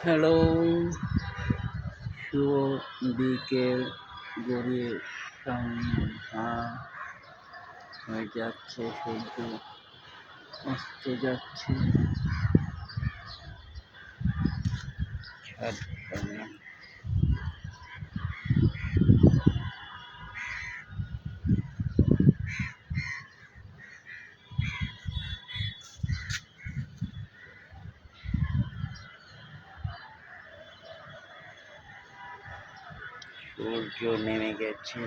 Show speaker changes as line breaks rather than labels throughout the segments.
Hello শুভ বিকেল গড়িয়ে সন্ধ্যা। হয়ে যাচ্ছে সূর্য অস্ত যাচ্ছে। ছাদ সূর্য নেমে গেছে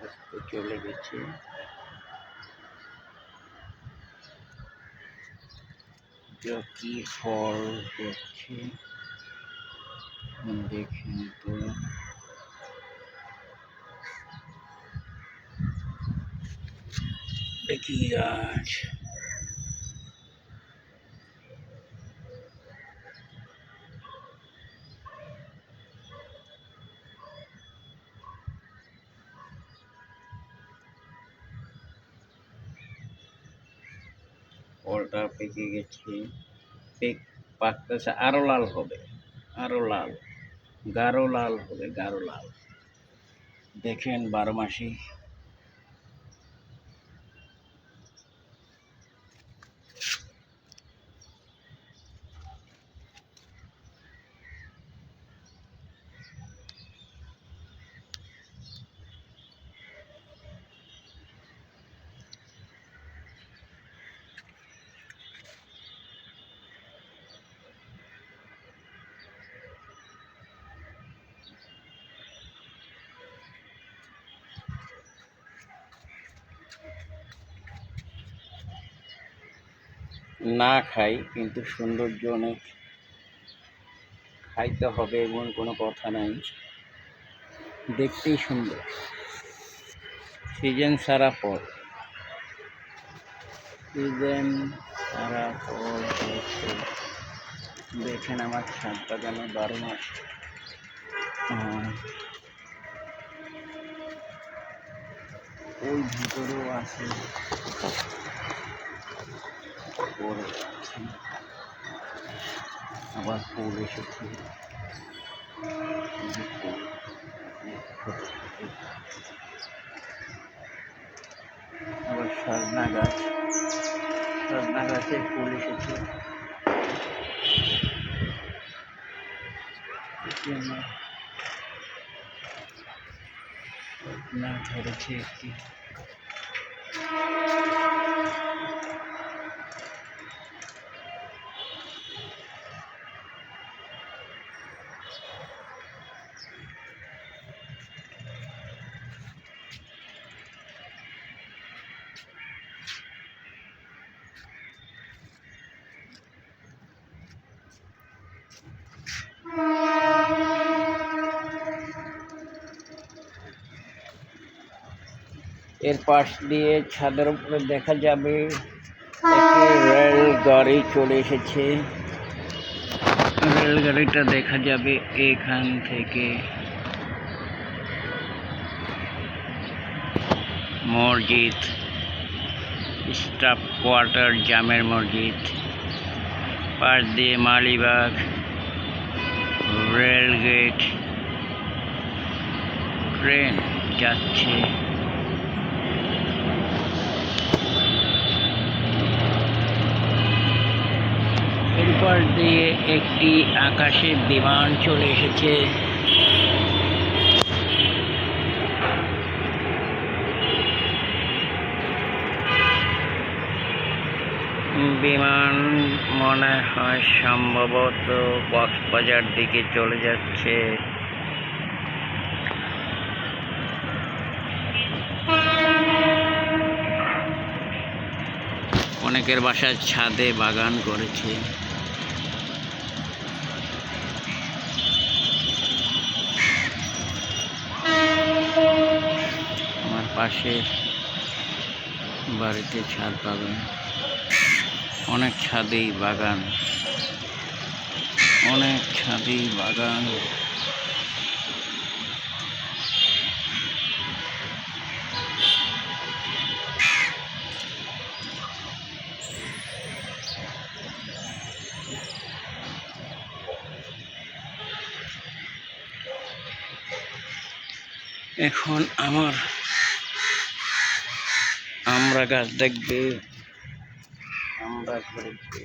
অস্ত চলে গেছে কি ফল করছে দেখেন তো দেখি গাছ? ফলটা পেকে গেছে। পেক পাকতেছে আরও লাল হবে, আরও লাল, গাঢ় লাল হবে, গাঢ় লাল। দেখেন বারো মাসি। না খাই, কিন্তু সৌন্দর্য অনেক। খাইতে হবে এমন কোনো কথা নাই। দেখতেই সুন্দর। সিজন সারা ফল সিজন সারা ফল দেখেন আমার ছাদ বাগানে বারো মাস ওই ভিতরেও আছে। পরে আবার ফুল এসেছে। আবার সজনা গাছ সজনা গাছে ফুল এসেছে জন্য ধরেছে একটি এর পাশ দিয়ে ছাদের উপরে দেখা যাবে একটি রেল গাড়ি চলে এসেছে। রেলগাড়িটা দেখা যাবে এখান থেকে। মসজিদ, স্টাফ কোয়ার্টার, জামের মসজিদ। পাশ দিয়ে মালিবাগ, রেলগেট ট্রেন যাচ্ছে। এরপর দিয়ে একটি আকাশে বিমান চলে এসেছে। বিমান মনে হয় সম্ভবত কক্সবাজার দিকে চলে যাচ্ছে। অনেকের বাসার ছাদে বাগান করেছে। পাশের বাড়িতে ছাদ পাবেন। অনেক ছাদেই বাগান। অনেক ছাদেই বাগান। এখন আমার আমরা গাছ দেখবে। আমরা ঘুরেছি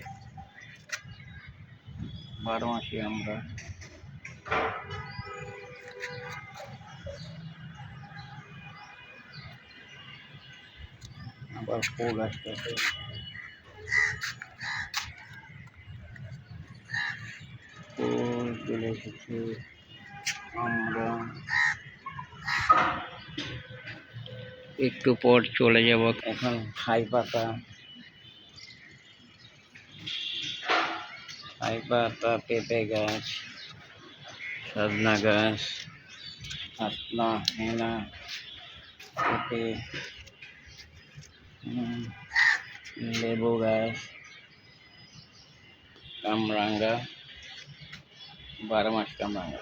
বারো মাসে আমরা। আবার ফুল আসতেছে ফুল চলে এসেছে। আমরা একটু পর চলে যাব। এখন খাই পাতা। খাই পাতা পেঁপে গাছ সজনা গাছ হাসনা হেনা পেঁপে উম, লেবু গাছ কামরাঙ্গা বারো মাস কামরাঙ্গা।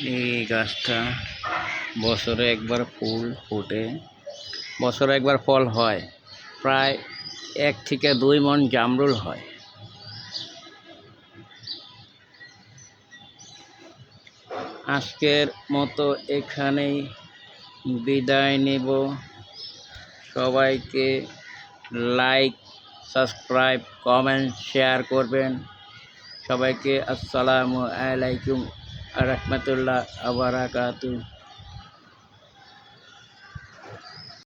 এই গাছটা বছরে একবার ফুল ফোটে। বছরে একবার ফল হয়। প্রায় এক থেকে দুই মন জামরুল হয়। আজকের মতো এখানেই বিদায় নেব। সবাইকে লাইক, সাবস্ক্রাইব, কমেন্ট, শেয়ার করবেন। সবাইকে আসসালামু আলাইকুম। রহমতুল্লাহ আবরাকাতু